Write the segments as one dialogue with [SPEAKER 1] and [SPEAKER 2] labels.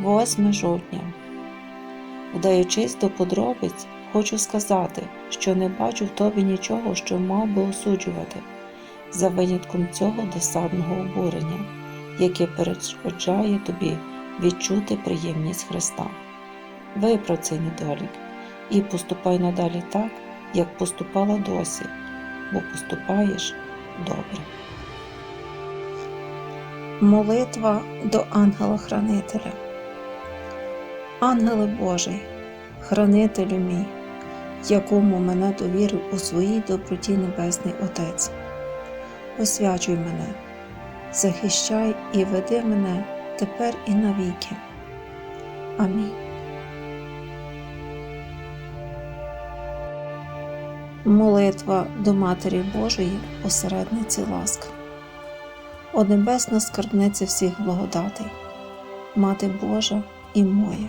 [SPEAKER 1] 8 жовтня. Вдаючись до подробиць, хочу сказати, що не бачу в тобі нічого, що мав би осуджувати, за винятком цього досадного обурення, яке перешкоджає тобі відчути приємність Христа. Виправ цей недолік і поступай надалі так, як поступала досі, бо поступаєш добре. Молитва до ангела-хранителя. Ангеле Божий, хранителю мій, якому мене довірив у своїй доброті Небесний Отець. Освячуй мене, захищай і веди мене тепер і навіки. Амінь. Молитва до Матері Божої, посередниці ласка. О небесна скарбниця всіх благодатей, Мати Божа і моя,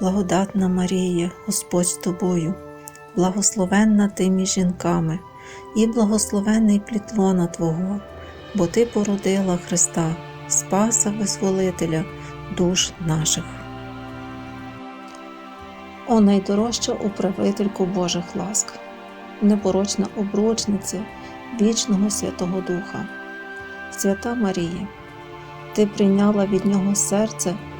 [SPEAKER 1] благодатна Марія, Господь з тобою, благословенна ти між жінками, і благословенний плітлона Твого, бо Ти породила Христа, Спаса Визволителя душ наших. О найдорожча управительку Божих ласк, непорочна обручниця вічного Святого Духа, Свята Марія, Ти прийняла від Нього серце,